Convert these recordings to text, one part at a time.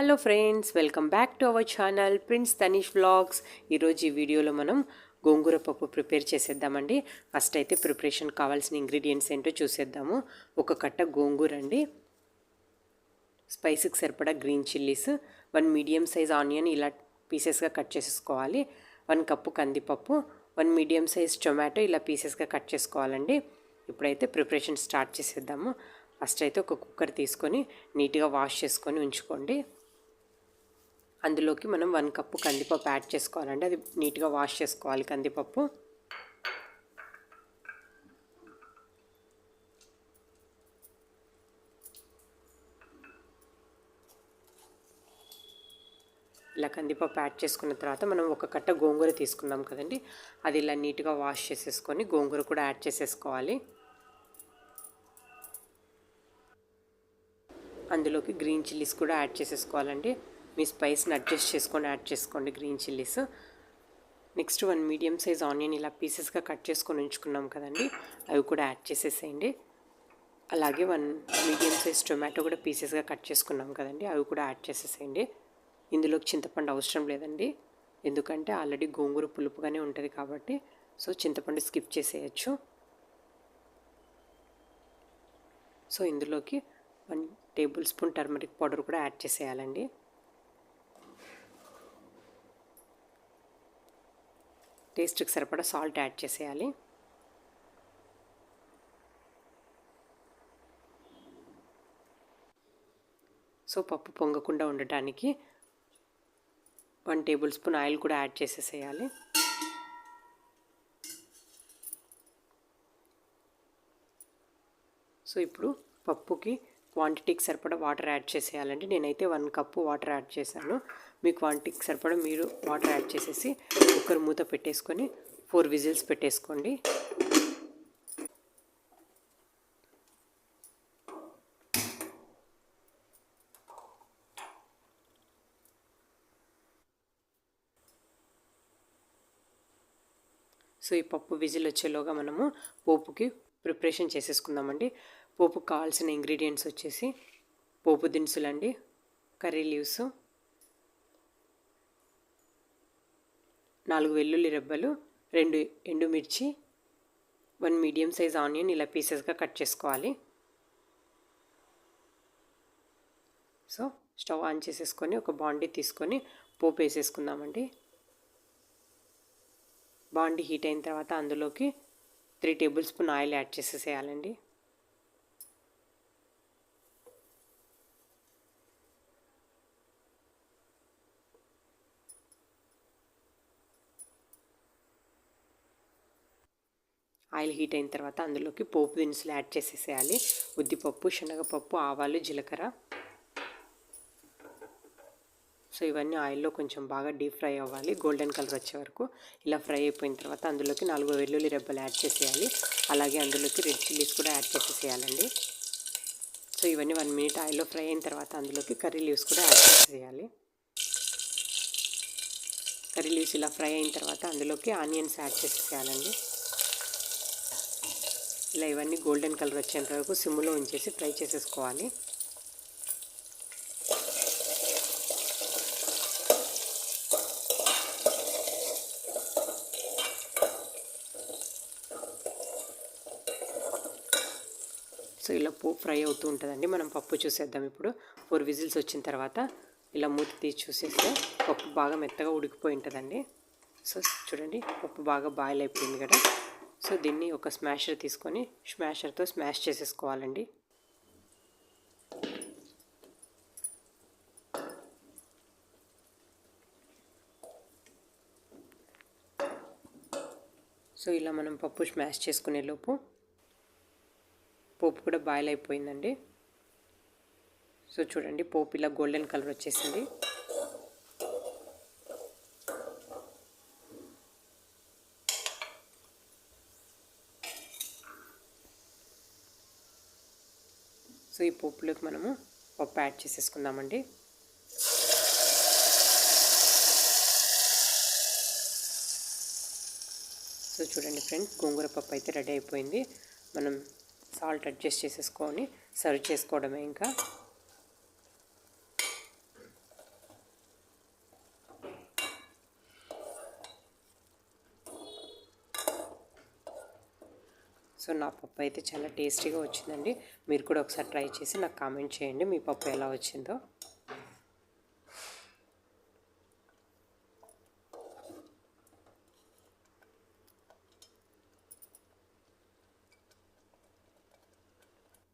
Hello friends welcome back to our channel Prince Tanish vlogs ఈరోజు ఈ వీడియోలో మనం గోంగూర పప్పు ప్రిపేర్ చేసేద్దామండి. ఫస్ట్ అయితే ప్రిపరేషన్ కావాల్సిన ఇంగ్రీడియంట్స్ ఏంటో చూసేద్దాము. ఒక కట్ట గోంగూర అండి. స్పైసీకి సరిపడా green chillies one medium size onion ఇలా పీసెస్గా కట్ చేసేసుకోవాలి. వన్ కప్పు కందిపప్పు వన్ మీడియం సైజ్ టొమాటో ఇలా పీసెస్గా కట్ చేసుకోవాలండి. ఇప్పుడైతే ప్రిపరేషన్ స్టార్ట్ చేసేద్దాము. ఫస్ట్ అయితే ఒక కుక్కర్ తీసుకొని నీట్గా వాష్ చేసుకొని ఉంచుకోండి. అందులోకి మనం వన్ కప్పు కందిపప్పు యాడ్ చేసుకోవాలండి. అది నీట్గా వాష్ చేసుకోవాలి కందిపప్పు. ఇలా కందిపప్పు యాడ్ చేసుకున్న తర్వాత మనం ఒక కట్ట గోంగూర తీసుకుందాం కదండి. అది ఇలా నీట్గా వాష్ చేసేసుకొని గోంగూర కూడా యాడ్ చేసేసుకోవాలి. అందులోకి గ్రీన్ చిల్లీస్ కూడా యాడ్ చేసేసుకోవాలండి. మీ స్పైస్ని అడ్జస్ట్ చేసుకొని యాడ్ చేసుకోండి green chillies. Next one medium size onion ఇలా పీసెస్గా కట్ చేసుకొని ఉంచుకున్నాం కదండి. అవి కూడా యాడ్ చేసేసేయండి. అలాగే వన్ మీడియం సైజ్ టొమాటో కూడా పీసెస్గా కట్ చేసుకున్నాం కదండి. అవి కూడా యాడ్ చేసేసేయండి. ఇందులోకి చింతపండు అవసరం లేదండి. ఎందుకంటే ఆల్రెడీ గోంగూర పులుపుగానే ఉంటుంది కాబట్టి సో చింతపండు స్కిప్ చేసేయచ్చు. సో ఇందులోకి one table spoon turmeric powder కూడా యాడ్ చేసేయాలండి. టేస్ట్కి సరిపడా సాల్ట్ యాడ్ చేసేయాలి. సో పప్పు పొంగకుండా ఉండటానికి వన్ టేబుల్ స్పూన్ ఆయిల్ కూడా యాడ్ చేసేసేయాలి. సో ఇప్పుడు పప్పుకి క్వాంటిటీకి సరిపడా వాటర్ యాడ్ చేసేయాలండి. నేనైతే వన్ కప్పు వాటర్ యాడ్ చేశాను. మీ క్వాంటిటీకి సరిపడా మీరు వాటర్ యాడ్ చేసేసి కుక్కర్ మూత పెట్టేసుకొని ఫోర్ విజిల్స్ పెట్టేసుకోండి. సో ఈ పప్పు విజిల్ వచ్చేలోగా మనము పోపుకి ప్రిపరేషన్ చేసేసుకుందామండి. పోపుకు కావాల్సిన ఇంగ్రీడియంట్స్ వచ్చేసి పోపు దినుసులు అండి కర్రీ లీవ్స్ నాలుగు వెల్లుల్లి రెబ్బలు రెండు ఎండుమిర్చి వన్ మీడియం సైజ్ ఆనియన్ ఇలా పీసెస్గా కట్ చేసుకోవాలి. సో స్టవ్ ఆన్ చేసేసుకొని ఒక బాండీ తీసుకొని పోపు వేసేసుకుందామండి. బాండీ హీట్ అయిన తర్వాత అందులోకి three table spoon oil add చేసేసేయాలండి. ఆయిల్ హీట్ అయిన తర్వాత అందులోకి పోపు దినుసులు యాడ్ చేసేసేయాలి. ఉద్దిపప్పు శనగపప్పు ఆవాలు జీలకర్ర. సో ఇవన్నీ ఆయిల్లో కొంచెం బాగా డీప్ ఫ్రై అవ్వాలి. గోల్డెన్ కలర్ వచ్చే వరకు ఇలా ఫ్రై అయిపోయిన తర్వాత అందులోకి నాలుగు వెల్లుల్లి రెబ్బలు యాడ్ చేసేయాలి. అలాగే అందులోకి రెడ్ చిల్లీస్ కూడా యాడ్ చేసేసేయాలండి. సో ఇవన్నీ వన్ మినిట్ ఆయిల్లో ఫ్రై అయిన తర్వాత అందులోకి కర్రీ లీవ్స్ కూడా యాడ్ చేసేయాలి కర్రీ లీవ్స్ ఇలా ఫ్రై అయిన తర్వాత అందులోకి ఆనియన్స్ యాడ్ చేసేసేయాలండి. ఇలా ఇవన్నీ గోల్డెన్ కలర్ వచ్చేంత వరకు సిమ్లో ఉంచేసి ఫ్రై చేసేసుకోవాలి. సో ఇలా పప్పు ఫ్రై అవుతూ ఉంటుందండి. మనం పప్పు చూసేద్దాం ఇప్పుడు. ఫోర్ విజిల్స్ వచ్చిన తర్వాత ఇలా మూత తీసి చూసేస్తే పప్పు బాగా మెత్తగా ఉడికిపోయి ఉంటుందండి. సో చూడండి పప్పు బాగా బాయిల్ అయిపోయింది కదా. సో దీన్ని ఒక స్మాషర్ తీసుకొని స్మాషర్తో స్మాష్ చేసేసుకోవాలండి. సో ఇలా మనం పప్పు స్మాష్ చేసుకునే లోపు పోపు కూడా బాయిల్ అయిపోయిందండి. సో చూడండి పోపు ఇలా గోల్డెన్ కలర్ వచ్చేసింది. సో ఈ పప్పులోకి మనము పప్పు యాడ్ చేసేసుకుందామండి. సో చూడండి ఫ్రెండ్స్ గోంగూర పప్పు అయితే రెడీ అయిపోయింది. మనం సాల్ట్ అడ్జస్ట్ చేసేసుకొని సర్వ్ చేసుకోవడమే ఇంకా. సో నా పప్పు అయితే చాలా టేస్టీగా వచ్చిందండి. మీరు కూడా ఒకసారి ట్రై చేసి నాకు కామెంట్ చేయండి మీ పప్పు ఎలా వచ్చిందో.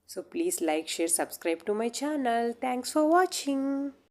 So please like share subscribe to my channel. Thanks for watching.